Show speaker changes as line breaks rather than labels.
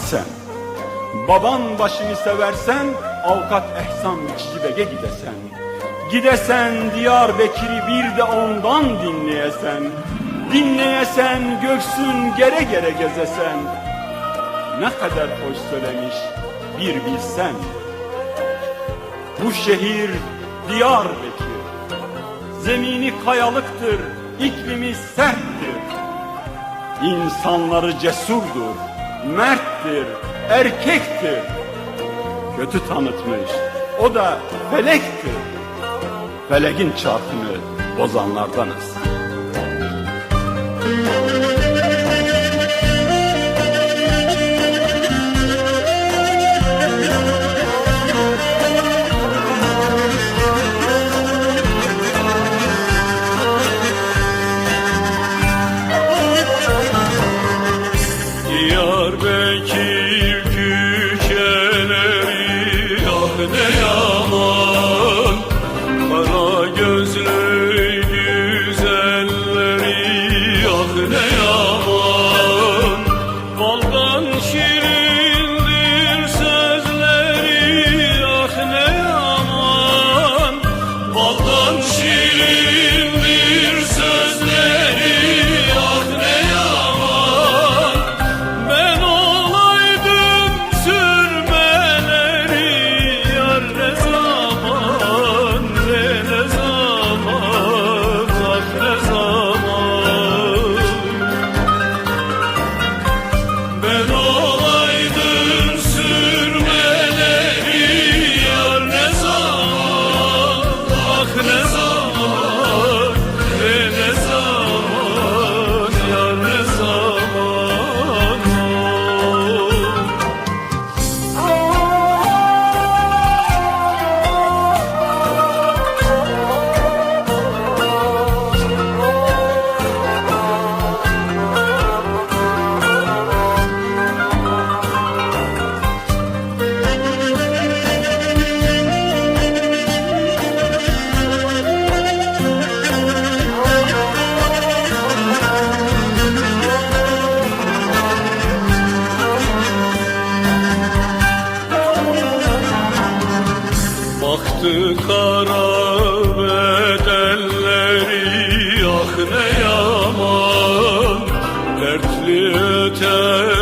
sen. Baban başını seversen avukat ehsan biçici bege gidesen. Gidesen Diyarbekir'i bir de ondan dinleyesen. Dinleyesen göksün gere gere gezesen. Ne kadar hoş söylemiş bir bilsen. Bu şehir Diyarbakır. Zemini kayalıktır, iklimi serttir. İnsanları cesurdur, merttir, erkektir. Kötü tanıtmış, o da felektir. Feleğin çarkını bozanlardanız.
Diyarbakır küçeleri ah ne yaman Kara gözlü güzelleri ah ne yaman Baktı kara bedelleri ah ne yaman Dertli öter